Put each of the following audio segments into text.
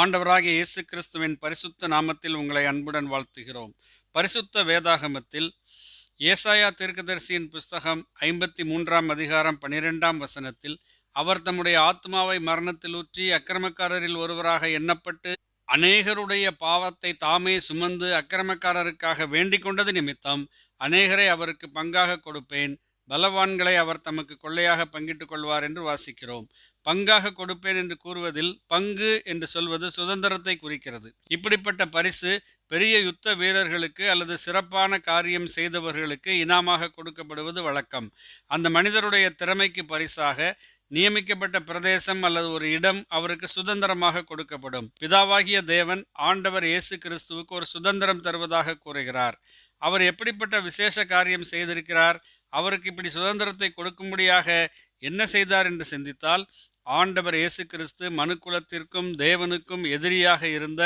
ஆண்டவராகிய இயேசு கிறிஸ்துவின் பரிசுத்த நாமத்தில் உங்களை அன்புடன் வாழ்த்துகிறோம். பரிசுத்த வேதாகமத்தில் ஏசாயா தீர்க்கதரிசியின் புஸ்தகம் ஐம்பத்தி மூன்றாம் அதிகாரம் பனிரெண்டாம் வசனத்தில் அவர் தம்முடைய ஆத்மாவை மரணத்தில் ஊற்றி அக்கிரமக்காரரில் ஒருவராக எண்ணப்பட்டு அநேகருடைய பாவத்தை தாமே சுமந்து அக்கிரமக்காரருக்காக வேண்டிக் கொண்டது நிமித்தம் அநேகரை அவருக்கு பங்காக கொடுப்பேன். பலவான்களை அவர் தமக்கு கொள்ளையாக பங்கிட்டுக் கொள்வார் என்று வாசிக்கிறோம். பங்காக கொடுப்பேன் என்று கூறுவதில் பங்கு என்று சொல்வது சுதந்திரத்தை குறிக்கிறது. இப்படிப்பட்ட பரிசு பெரிய யுத்த வீரர்களுக்கு அல்லது சிறப்பான காரியம் செய்தவர்களுக்கு இனாமாக கொடுக்கப்படுவது வழக்கம். அந்த மனிதருடைய திறமைக்கு பரிசாக நியமிக்கப்பட்ட பிரதேசம் அல்லது ஒரு இடம் அவருக்கு சுதந்திரமாக கொடுக்கப்படும். பிதாவாகிய தேவன் ஆண்டவர் இயேசு கிறிஸ்துவுக்கு ஒரு சுதந்திரம் தருவதாக கூறுகிறார். அவர் எப்படிப்பட்ட விசேஷ காரியம் செய்திருக்கிறார்? அவருக்கு இப்படி சுதந்திரத்தை கொடுக்கும்படியாக என்ன செய்தார் என்று சிந்தித்தால் ஆண்டவர் இயேசு கிறிஸ்து மனுக்குலத்திற்கும் தேவனுக்கும் எதிரியாக இருந்த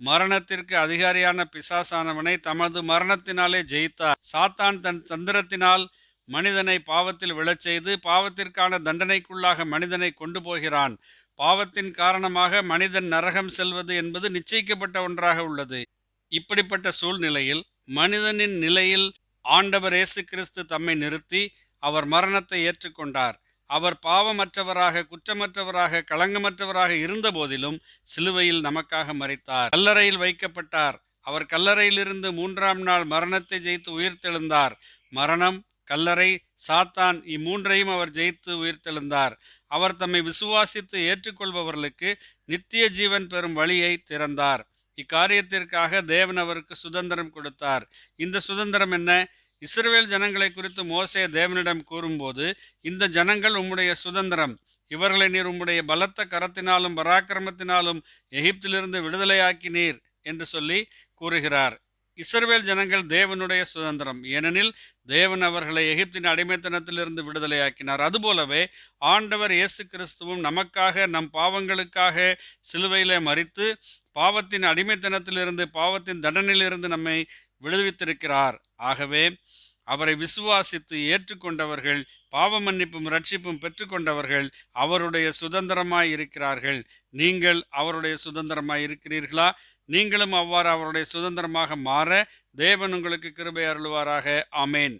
மரணத்திற்கு அதிகாரியான பிசாசானவனை தமது மரணத்தினாலே ஜெயித்தார். சாத்தான் தன் தந்திரத்தினால் மனிதனை பாவத்தில் விழச் செய்து பாவத்திற்கான தண்டனைக்குள்ளாக மனிதனை கொண்டு போகிறான். பாவத்தின் காரணமாக மனிதன் நரகம் செல்வது என்பது நிச்சயிக்கப்பட்ட ஒன்றாக உள்ளது. இப்படிப்பட்ட சூழ்நிலையில் மனிதனின் நிலையில் ஆண்டவர் இயேசு கிறிஸ்து தம்மை நிறுத்தி அவர் மரணத்தை ஏற்றுக்கொண்டார். அவர் பாவமற்றவராக குற்றமற்றவராக களங்கமற்றவராக இருந்த போதிலும் சிலுவையில் நமக்காக மறைத்தார் கல்லறையில் வைக்கப்பட்டார். அவர் கல்லறையிலிருந்து மூன்றாம் நாள் மரணத்தை ஜெயித்து உயிர்த்தெழுந்தார். மரணம் கல்லறை சாத்தான் இம்மூன்றையும் அவர் ஜெயித்து உயிர்த்தெழுந்தார். அவர் தம்மை விசுவாசித்து ஏற்றுக்கொள்பவர்களுக்கு நித்திய ஜீவன் பெறும் வழியை திறந்தார். இக்காரியத்திற்காக தேவன் அவருக்கு சுதந்திரம் கொடுத்தார். இந்த சுதந்திரம் என்ன? இஸ்ரவேல் ஜனங்களை குறித்து மோசே தேவனிடம் கூறும்போது இந்த ஜனங்கள் உம்முடைய சுதந்திரம். இவர்களை நீர் உம்முடைய பலத்த கரத்தினாலும் பராக்கிரமத்தினாலும் எகிப்திலிருந்து விடுதலையாக்கினீர் என்று சொல்லி கூறுகிறார். இஸ்ரவேல் ஜனங்கள் தேவனுடைய சுதந்திரம். ஏனெனில் தேவன் அவர்களை எகிப்தின் அடிமைத்தனத்திலிருந்து விடுதலையாக்கினார். அதுபோலவே ஆண்டவர் இயேசு கிறிஸ்துவும் நமக்காக நம் பாவங்களுக்காக சிலுவையிலே மறித்து பாவத்தின் அடிமைத்தனத்திலிருந்து பாவத்தின் தண்டனையிலிருந்து நம்மை விடுவித்திருக்கிறார். ஆகவே அவரை விசுவாசித்து ஏற்றுக்கொண்டவர்கள் பாவ மன்னிப்பும் ரட்சிப்பும் பெற்றுக்கொண்டவர்கள் அவருடைய சுதந்திரமாய் இருக்கிறார்கள். நீங்கள் அவருடைய சுதந்திரமாய் இருக்கிறீர்களா? நீங்களும் அவ்வாறு அவருடைய சுதந்திரமாக மாற தேவன் உங்களுக்கு கிருபை அருள்வாராக. ஆமேன்.